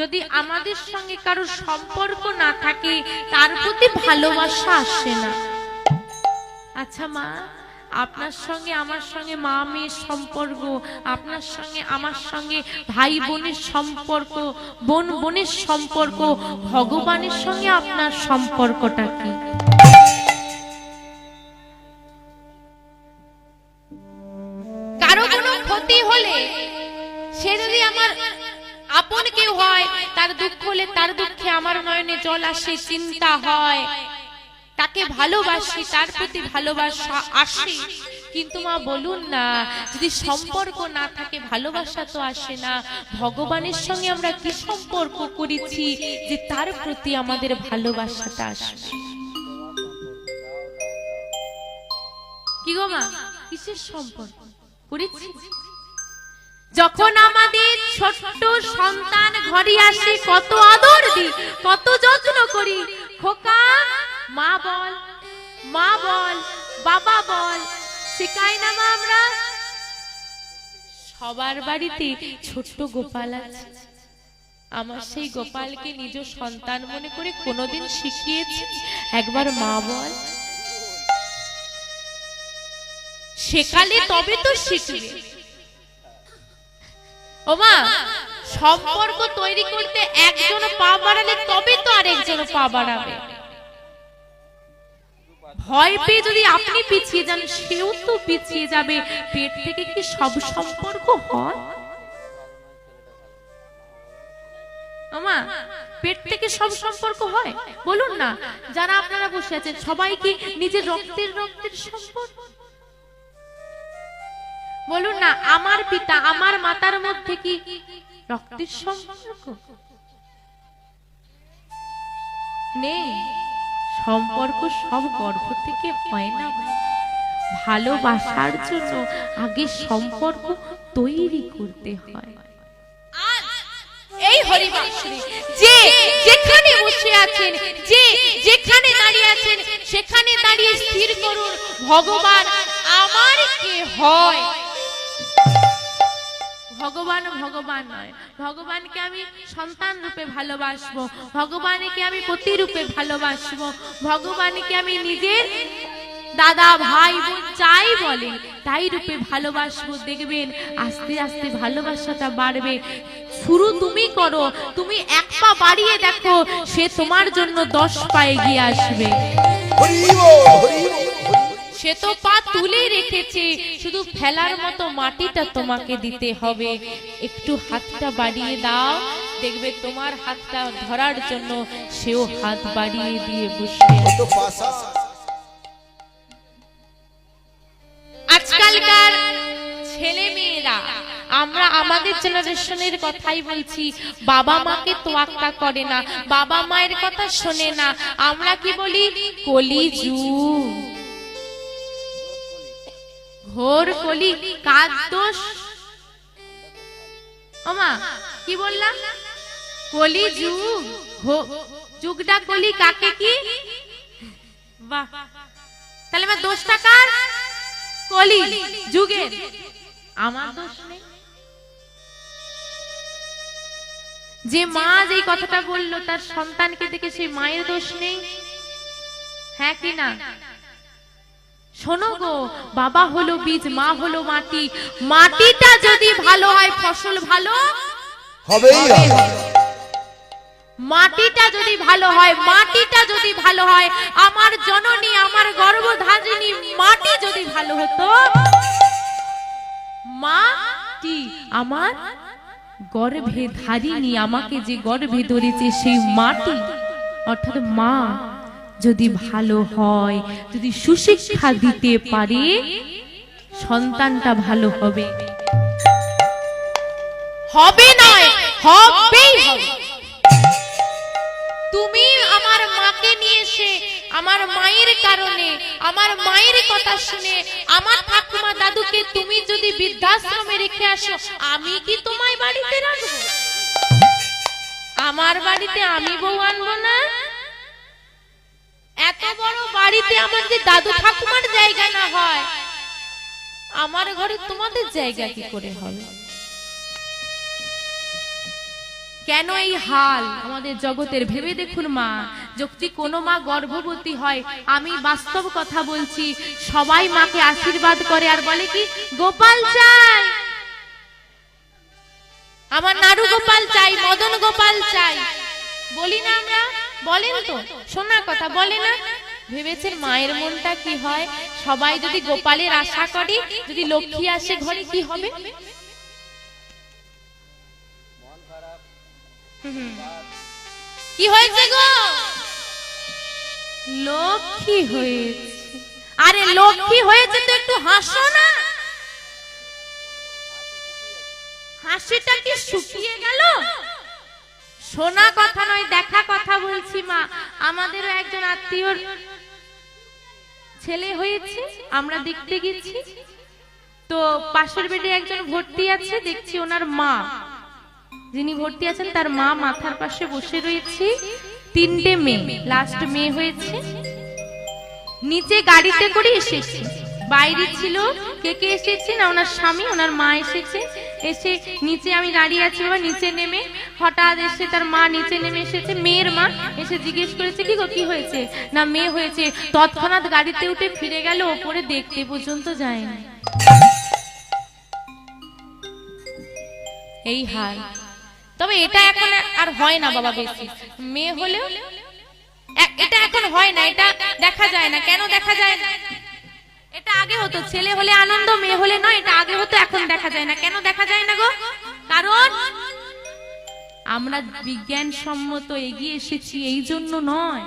যদি আমাদের সঙ্গে কারও সম্পর্ক না থাকে তার প্রতি ভালোবাসা আসে না। আচ্ছা মা আপনার সঙ্গে আমার সঙ্গে মা মেয়ের সম্পর্ক আপনার সঙ্গে আমার সঙ্গে ভাই বোনের সম্পর্ক বোন বোনের সম্পর্ক ভগবানের সঙ্গে আপনার সম্পর্কটা কি? কারও কোনো ক্ষতি হলে সে যদি আমার আপন কেউ হয়, তার দুঃখ হলে তার দুঃখে আমার নয়নে জল আসে, চিন্তা হয়। তাকে ভালোবাসি, তার প্রতি ভালোবাসা আসে। কিন্তু মা, বলুন না, যদি সম্পর্ক না থাকে, ভালোবাসা তো আসে না। ভগবানের সঙ্গে আমরা কি সম্পর্ক করেছি যে তার প্রতি আমাদের ভালোবাসাটা আসবে কি গো মা? কিসের সম্পর্ক? করেছি? যখন আমাদের ছোট্ট সন্তান ঘরে আসে, কত আদর দি কত যত্ন করি। খোকা, মা বল মা বল, বাবা বল, শেখাই না মা আমরা? সবার বাড়িতে ছোট্ট গোপাল আছে। আমার সেই গোপালকে নিজ সন্তান মনে করে কোনোদিন শিখিয়েছি। একবার মা বল। শেখালে তবে তো শিখবে। ওমা, সম্পর্ক তৈরি করতে একজন পা বাড়ালে তবে তো আরেকজন পা বাড়াবে। ভয় পেয়ে যদি আপনি পিছিয়ে যান, সেও তো পিছিয়ে যাবে। পেট থেকে কি সব সম্পর্ক হয়? আমা পেট থেকে সব সম্পর্ক হয়? বলুন না, যারা আপনারা বসে আছেন, সবাই কি নিজের রক্তের রক্তের সম্পর্ক? বলুন না, আমার পিতা, আমার মাতার মধ্যে কি রক্তের সম্পর্ক? নেই, সম্পর্ক সব গর্ভ থেকে হয় না। ভালোবাসার জন্য আগে সম্পর্ক তৈরি করতে হয়। এই যেখানে বসে আছেন, যে যেখানে দাঁড়িয়ে আছেন, সেখানে দাঁড়িয়ে স্থির করুন। ভগবান আমার কে হয়? ভগবান ভগবান নয়। ভগবানকে আমি সন্তান রূপে ভালোবাসবো। ভগবানকে আমি পতি রূপে ভালোবাসবো। ভগবানকে আমি নিজের দাদা, ভাই, বোন যাই বলে, তাই রূপে ভালোবাসবো। দেখবেন, আস্তে আস্তে ভালোবাসাটা বাড়বে। শুরু তুমি করো। তুমি এক পা বাড়িয়ে দেখো, সে তোমার জন্য দশ পায়ে এগিয়ে আসবে। সে তো পা তুলে রেখেছে। শুধু ফেলার মতো মাটিটা তোমাকে দিতে হবে। একটু হাতটা বাড়িয়ে দাও। দেখবে তোমার হাতটা ধরার জন্য সেও হাত বাড়িয়ে দিয়ে বসে আজকালকার ছেলে মেয়েরা আমরা আমাদের জেনারেশনের কথাই বলছি বাবা মাকে তোয়াক্কা করে না বাবা মায়ের কথা শোনে না। আমরা কি বলি? কলিজু ঘোর কলি কার দোষ? ওমা, কি বললাম কলি যুগ যুগটা কলি কাকে কি? বাহ, তাহলে আমার দোষটা কার? কলি যুগের আমার দোষ নেই। যে মা যেই কথাটা বলল, তার সন্তানকে দেখে সেই মায়ের দোষ নেই। হ্যাঁ কি না? শোনো গো বাবা হলো বীজ মা হলো মাটি। মাটিটা যদি ভালো হয় ফসল ভালো? হবেই মাটিটা যদি ভালো হয় মাটিটা যদি ভালো হয় আমার জননী আমার গর্ভধারিণী মাটি যদি ভালো হতো? মাটি আমার গর্ভে ধারিণী আমাকে যে গর্ভে ধরেছে সেই মাটি অর্থাৎ মা যদি ভালো হয় যদি সুশিক্ষা দিতে পারে সন্তানটা ভালো হবে। হবে নয় হবেই হবে। তুমি আমার মাকে নিয়ে এসে আমার মায়ের কারণে আমার মায়ের কথা শুনে আমার ঠাকুমা দাদুকে তুমি যদি বৃদ্ধাশ্রমে রেখে আসো আমি কি তোমায় বাড়িতে রাখব? আমার বাড়িতে আমি বউ আনব না? এত বড় বাড়িতে আমার যে দাদু ঠাকুমার জায়গা না হয়। আমার ঘরে তোমাদের জায়গা কি করে হবে? কেন এই হাল? আমাদের জগতের ভেবে দেখুন মা। যদি কোনো মা গর্ভবতী হয়, আমি বাস্তব কথা বলছি। সবাই মাকে আশীর্বাদ করে আর বলে কি, গোপাল চাই! আমার নাড়ু গোপাল চাই, মদন গোপাল চাই। বলি না আমরা? বলেন তো, শোনা কথা, বলে না? ভেবেছেন মায়ের মনটা কি হয়? সবাই যদি গোপালের আশা করে, যদি লক্ষ্মী আসে ঘরে, কি হবে? কি হয়েছে গো? লক্ষ্মী হয়েছে। আরে লক্ষ্মী হয়েছে তো একটু হাসো না। হাসিটা কি শুকিয়ে গেল? শোনা কথা নয়, দেখা আত্মীয়র ছেলে হয়েছে, আমরা দেখতে গেছি। তো পাশের বেডে একজন ভর্তি আছে, দেখছি ওনার মা। যিনি ভর্তি আছেন, তার মা মাথার পাশে বসে রয়েছে। তিনটে মেয়ে লাস্ট মেয়ে হয়েছে। নিচে গাড়িতে করে এসেছে। বাইরে ছিল কে কে এসেছে না, ওনার স্বামী, ওনার মা এসেছে। এসে নিচে আমি দাঁড়িয়ে আছি, বাবা, নিচে নেমে হঠাৎ এসে তার মা নিচে নেমে এসেছে, মেয়ের মা এসে জিজ্ঞেস করেছে, কি গো, কি হয়েছে? না, মেয়ে হয়েছে। তৎক্ষণাৎ গাড়িতে উঠে ফিরে গেল, ওপরে দেখতে পর্যন্ত যায়নি। এই হাল। তবে এটা এখন আর হয় না, বাবা, বেশি। মেয়ে হলেও এটা এখন হয় না, এটা দেখা যায় না। কেন দেখা যায় না? আগে হতো, ছেলে হলে আনন্দ, মেয়ে হলে নয়, এটা আগে হতো, এখন দেখা যায় না। কেন দেখা যায় না গো? কারণ আমরা বিজ্ঞান সম্মত এগিয়ে এসেছি এই জন্য নয়।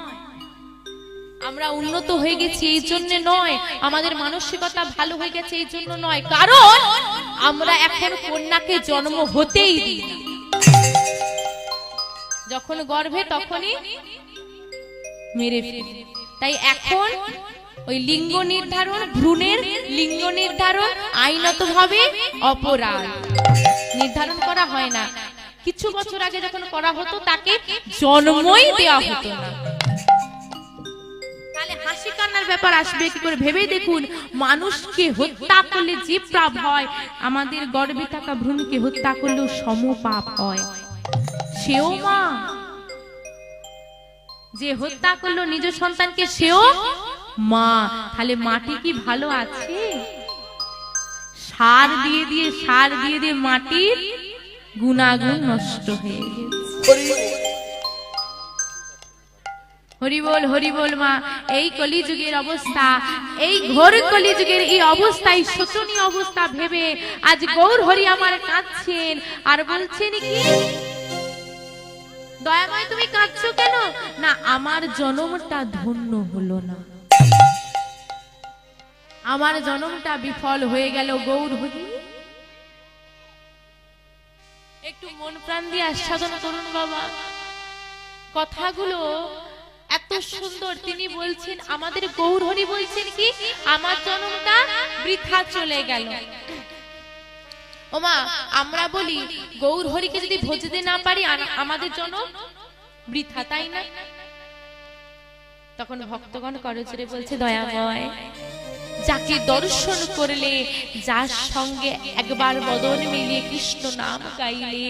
আমরা উন্নত হয়ে গেছি এই জন্য নয়। আমাদের মানসিকতা ভালো হয়ে গেছে এই জন্য নয়। কারণ আমরা এখন কন্যাকে জন্ম হতেই দিই যখন গর্ভে তখনই মেরে ফেলি। তাই এখন ওই লিঙ্গ নির্ধারণ, ভ্রূণের লিঙ্গ নির্ধারণ আইনত ভাবে অপরাধ। নির্ধারণ করা হয় না। কিছু বছর আগে যখন করা হতো, তাকে জন্মই দেওয়া হতো না। মানুষকে হত্যা করলে আমাদের গর্ভে থাকা ভ্রূণকে হত্যা করলেও হয়। সেও মা। যে হত্যা করল নিজ সন্তানকে, সেও মা, তাহলে মাটি কি ভালো আছে? সার দিয়ে দিয়ে, সার দিয়ে দিয়ে মাটির গুণাগুণ নষ্ট হয়ে গেছে। হরি হরিবল হরিবল মা, এই কলিযুগের অবস্থা, এই ঘোর কলিযুগের এই অবস্থা এই শোচনীয় অবস্থা ভেবে আজ গৌর হরি আমার কাঁদছেন আর বলছেন কি দয়াময় তুমি কাঁদছো কেন? না, আমার জন্মটা ধন্য হলো না। আমার জন্মটা বিফল হয়ে গেল, গৌর একটু মন প্রাণ দিয়ে আস্বাদন করুন বাবা। কথাগুলো এত সুন্দর। তিনি বলছেন, আমাদের গৌরহরি বলছেন কি, আমার জন্মটা বৃথা চলে গেল। ওমা, আমরা বলি, গৌরহরিকে যদি ভজতে না পারি আমাদের জন্য বৃথা, তাই না? তখন ভক্তগণ করজরে বলছে, দয়াময়। যাকে দর্শন করলে যার সঙ্গে একবার বদন মিলিয়ে কৃষ্ণ নাম গাইলে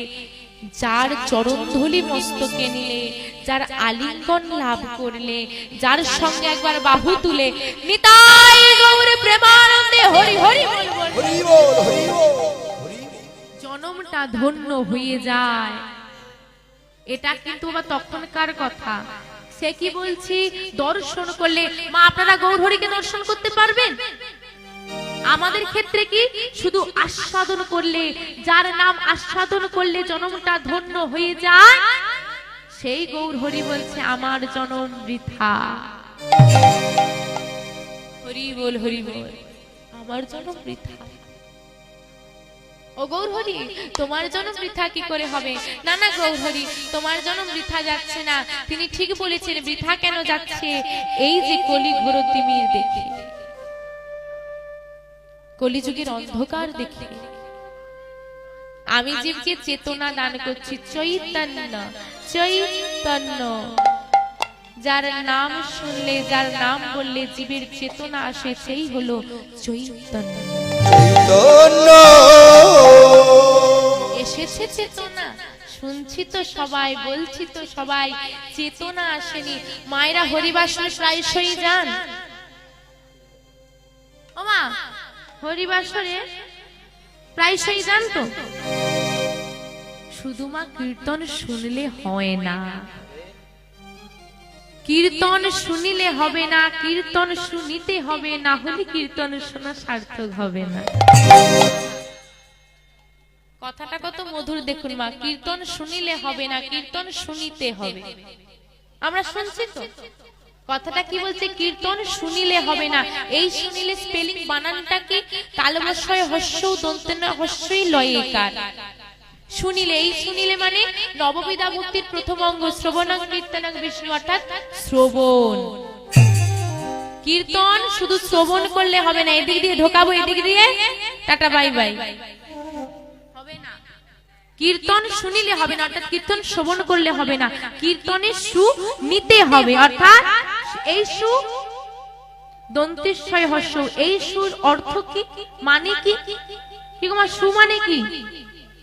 যার চরণধলি মস্তকে নিলে যার আলিঙ্গন লাভ করলে যার সঙ্গে একবার বাহু তুলে নিতাই গৌর প্রেমানন্দে হরি হরি বল বল। হরি বল হরি বল। হরি জনমটা ধন্য হয়ে যায়। এটা কিন্তু আবার তখনকার কথা। সে কি বলছি? দর্শন করলে মা আপনারা গৌরহরিকে দর্শন করতে পারবেন? আমাদের ক্ষেত্রে কি? শুধু আস্বাদন করলে, যার নাম আস্বাদন করলে জনমটা ধন্য হয়ে যায়, সেই গৌর হরি বলছে, আমার জনম বৃথা। হরি বল হরি বল। আমার জনম বৃথা। ও গৌরহরি, তোমার জন্ম বৃথা কি করে হবে? না না, গৌরহরি, তোমার জন্ম বৃথা যাচ্ছে না। তিনি ঠিক বলেছেন, বৃথা কেন যাচ্ছে? এই যে কলি ঘোর তিমির দেখে। কলিযুগের অন্ধকার দেখে। আমি জীবকে চেতনা দান করছি, চৈতন্য চৈতন্য। যার নাম শুনলে, যার নাম বললে, জীবের চেতনা আসে, সেই হলো চৈতন্য। এসেছে চেতনা। শুনছি তো সবাই, বলছি তো সবাই, চেতনা আসেনি। মায়েরা হরিবাসনে প্রায়শই যান। ওমা হরিবাসরে প্রায়শই যান তো? শুধু মা কীর্তন শুনলে হয় না। কীর্তন শুনিলে হবে না, কীর্তন শুনিতে হবে, না হলে কীর্তন শোনা সার্থক হবে না। কথাটা কত মধুর দেখুন মা, কীর্তন শুনিলে হবে না, কীর্তন শুনিতে হবে। আমরা শুনছি তো? কথাটা কি বলছে? কীর্তন শুনিলে হবে না। এই শুনিলে স্পেলিং বানানটা কি? তালবস্বয় হস্য দন্তেন হস্যই লয়েকার শুনিলে, এই শুনিলে মানে নববিধা ভক্তির প্রথম অঙ্গ, শ্রবণাং কীর্তনাং বিষ্ণু, অর্থাৎ শ্রবণ। কীর্তন শুধু শ্রবণ করলে হবে না, এদিক দিয়ে ঢোকাবো, এদিক দিয়ে? Tata, bye bye. কীর্তন শুনিলে হবে না অর্থাৎ কীর্তন শ্রবণ করলে হবে না। কীর্তনের সু নিতে হবে অর্থাৎ এই সু দন্তেশ্বয় হস্য এই সুর অর্থ কি? মানে কি? কি গো সু মানে কি?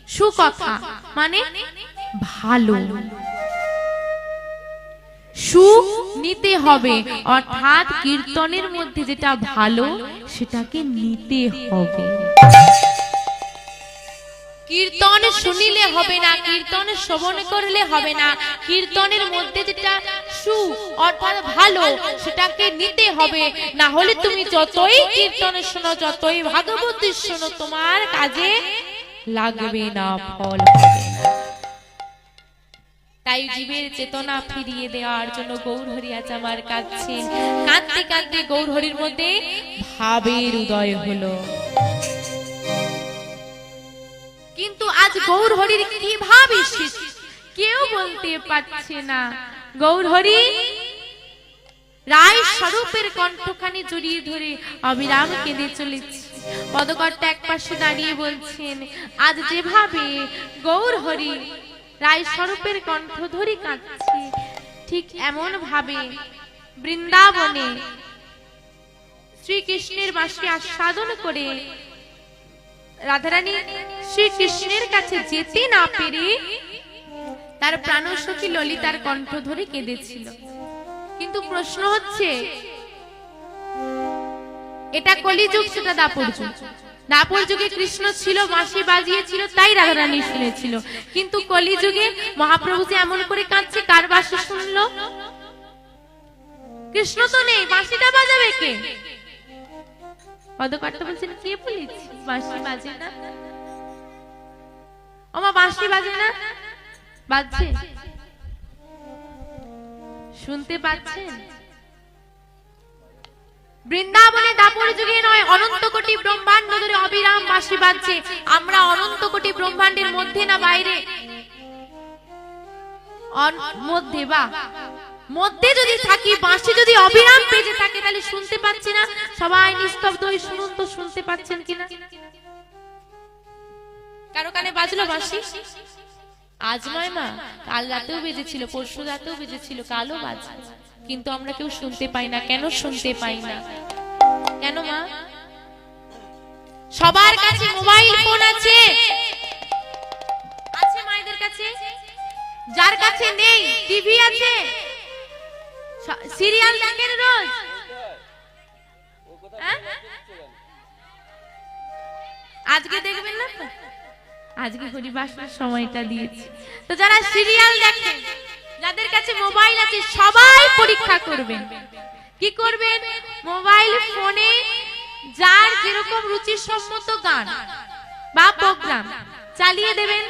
সুকথা। মানে ভালো। সু নিতে হবে অর্থাৎ কীর্তনের মধ্যে যেটা ভালো সেটাকে নিতে হবে। কীর্তন শুনিলে হবে না, কীর্তন শ্রবণ করলে হবে না। কীর্তনের মধ্যে যেটা সু অর্থাৎ ভালো, সেটাকে নিতে হবে। না হলে তুমি যতই কীর্তন শোনো, যতই ভাগবত শোনো, তোমার কাজে লাগবে না, ফল তাই জীবের চেতনা ফিরিয়ে দেওয়ার জন্য গৌরহরি আজ আমার কাঁদছেন কাঁদতে কাঁদতে গৌরহরির মধ্যে ভাবের উদয় হলো। কিন্তু আজ গৌরহরির কি ভাব এসেছে? কেউ বলতে পারছে না। গৌর হরি রায় স্বরূপের কণ্ঠখানি জড়িয়ে ধরে অবিরাম কেঁদে চলেছে। পদকর্তা এক পাশে দাঁড়িয়ে বলছেন, আজ যেভাবে গৌর হরি রায় স্বরূপের কণ্ঠ ধরে কাঁদছে, ঠিক এমন ভাবে বৃন্দাবনে শ্রীকৃষ্ণের বাসকে আস্বাদন করে রাধারানী শ্রীকৃষ্ণের কাছে যেতে না পেরে তার প্রাণসখী ললিতার কণ্ঠ ধরে কেঁদেছিল। কিন্তু প্রশ্ন হচ্ছে, এটা কলিযুগ, সেটা দাপর যুগ। দাপর যুগে কৃষ্ণ ছিল, বাঁশি বাজিয়েছিল, তাই রাধারানী শুনেছিল। কিন্তু কলিযুগে মহাপ্রভু যে এমন করে কাঁদছে, কার বাঁশি শুনলো? কৃষ্ণ তো নেই, বাঁশিটা বাজাবে কে? বলছেন, কে বাঁশি বাজে না। বাঁশি বাজে না? বাজছে। শুনতে পাচ্ছেন? বৃন্দাবনে দাপর যুগে নয়, অনন্ত কোটি ব্রহ্মাণ্ড ধরে অবিরাম বাঁশি বাজছে। আমরা অনন্ত কোটি ব্রহ্মাণ্ডের মধ্যে না বাইরে? মধ্যে, বা। মধ্যে যদি থাকি, বাঁশি যদি অবিরাম বেজে থাকে, তাহলে শুনতে পাচ্ছি না। সবাই নিস্তব্ধ হয়ে শুনুন তো, শুনতে পাচ্ছেন কিনা? কারও কানে বাজলো বাঁশি? আজ নয় মা, কাল রাতেও বেজেছিল, পরশু রাতেও বেজেছিল, কালও বাজে কিন্তু আমরা কেউ শুনতে পাই না, কেন শুনতে পাই না? কেন মা? সবার কাছে মোবাইল ফোন আছে। আছে মায়েদের কাছে? যার কাছে নেই, টিভি আছে। সিরিয়াল দেখেন রোজ? হ্যাঁ? আজকে দেখবেন না তো? আজকে হরিবাসনের সময়টা দিয়েছি। তো যারা সিরিয়াল দেখেন, যাদের কাছে মোবাইল আছে, সবাই পরীক্ষা করবেন। কি করবেন? মোবাইল ফোনে যার যেরকম রুচিসম্মত গান বা প্রোগ্রাম চালিয়ে দেবেন।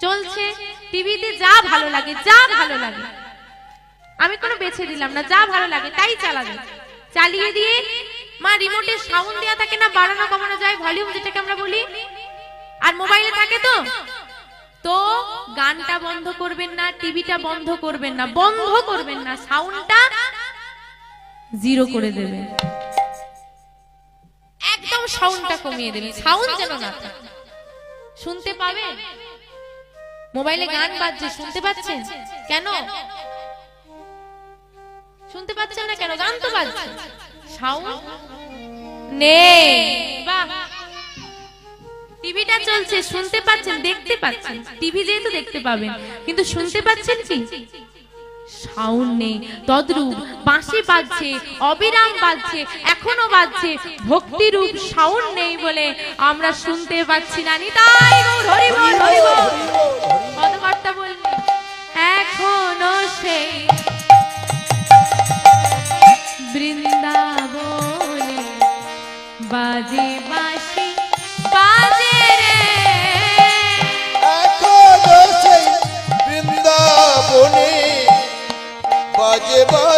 চলছে। টিভিতে যা ভালো লাগে, যা ভালো লাগে। আমি কোনো বেছে দিলাম না, যা ভালো লাগে তাই চালাবে। চালিয়ে দিয়ে মা রিমোটে সাউন্ড দেওয়া থাকে না, বাড়ানো কমানো যায় ভলিউম যেটাকে আমরা বলি। আর মোবাইলে থাকে তো। তো গানটা বন্ধ করবেন না, টিভিটা বন্ধ করবেন না, বন্ধ করবেন না সাউন্ডটা জিরো করে দেবেন। একদম সাউন্ডটা কমিয়ে দেবেন সাউন্ড যেন না। শুনতে পাবে মোবাইলে গান বাজছে, শুনতে পাচ্ছেন? কেন? শুনতে পাচ্ছেন না কেন? গান তো বাজছে। সাউন্ড নেই। বাহ। টিভিটা চলছে শুনতে পাচ্ছেন দেখতে পাচ্ছেন। টিভি যেহেতু দেখতে পাবেন। কিন্তু শুনতে পাচ্ছেন কি? সাউন্ড নেই। তদ্রূপ বাঁশি বাজছে অবিরাম বাজছে এখনও বাজছে। ভক্তিরূপ সাউন্ড নেই বলে আমরা শুনতে পাচ্ছি না। নিতাই হরি বল হরি বল। বললেন এখনও সেই বৃন্দাবনে বাজে বাসি বাজে রে। সেই বৃন্দাবনে বাজে বাজে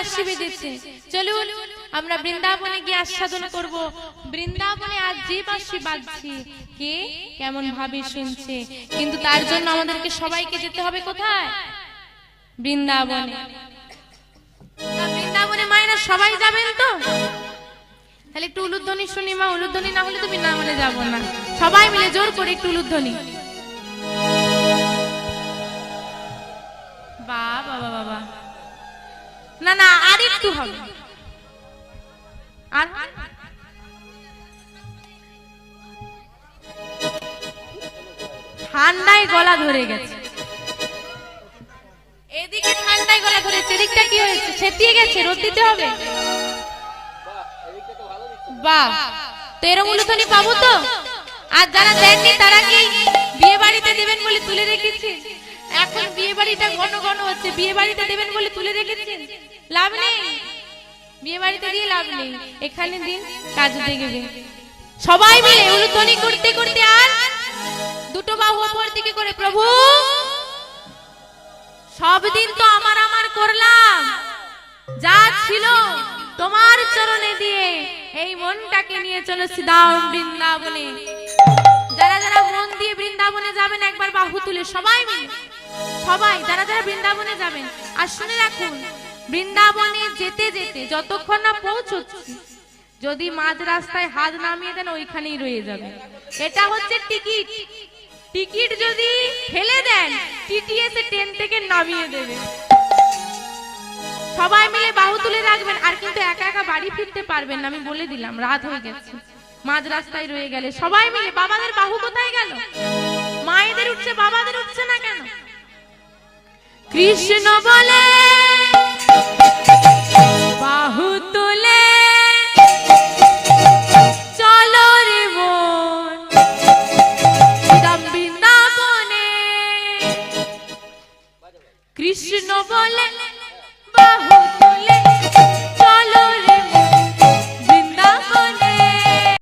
বাঁশি বেজেছে চলুন, আমরা বৃন্দাবনে গিয়ে আস্বাদন করব। বৃন্দাবনে আজ যে বাজছে কে? কেমন ভাবে শুনছে। কিন্তু তার জন্য আমাদেরকে সবাইকে যেতে হবে কোথায়? বৃন্দাবনে। বৃন্দাবনে মায়েরা সবাই যাবেন তো? তাহলে একটু উলুধ্বনি শুনি মা, উলুধ্বনি না হলে তো বৃন্দাবনে যাব না। সবাই মিলে জোর করে একটু উলুধ্বনি। না না, আর একটু হবে। আর? ঠান্ডায় গলা ধরে গেছে। এদিকে ঠান্ডায় গলা ধরেছে, এদিকটা কি হয়েছে? সেতিয়ে গেছে, রোদ দিতে হবে? বাহ, তো এরম উলুথনি পাবো তো? আর যারা দেননি, তারা কি বিয়ে বাড়িতে দেবেন বলে তুলে রেখেছে এখন বিয়ে বাড়িটা ঘন ঘন হচ্ছে বিয়ে বাড়িতে দেবেন বলে তুলে রেখেছেন? লাভ নেই? বিয়ে বাড়িতে দিয়ে লাভ নেই। এখানে দিন, কাজ দেখবে সবাই মিলে উলুধ্বনি করতে করতে আর দুটো বাহু ওপর দিকে করে, প্রভু, সব দিন তো আমার আমার করলাম। যা ছিল তোমার চরণে দিয়ে এই মনটাকে নিয়ে চলেছি দাম বৃন্দাবনে। যারা যারা মন দিয়ে বৃন্দাবনে যাবেন, একবার বাহু তুলে সবাই মিলে, সবাই যারা যারা বৃন্দাবনে যাবেন, আর শুনে রাখুন বৃন্দাবনে যেতে যেতে যতক্ষণ না পৌঁছচ্ছি, যদি মাঝ রাস্তায় হাত নামিয়ে দেন, ওইখানেই রয়ে যাবে। এটা হচ্ছে টিকিট। টিকিট যদি ফেলে দেন, টিটিএস ট্রেন থেকে নামিয়ে দেবে। সবাই মিলে বাহু তুলে রাখবেন, আর কিন্তু একা একা বাড়ি ফিরতে পারবেন না, আমি বলে দিলাম, রাত হয়ে গেছে। মাঝ রাস্তায় রয়ে গেলে সবাই মিলে, বাবাদের বাহু কোথায় গেল? মায়েদের উঠছে, বাবাদের উঠছে না কেন? কৃষ্ণ বলে বাহু তুলে। চলো রে মন বৃন্দাবনে। কৃষ্ণ বলে বাহু তুলে।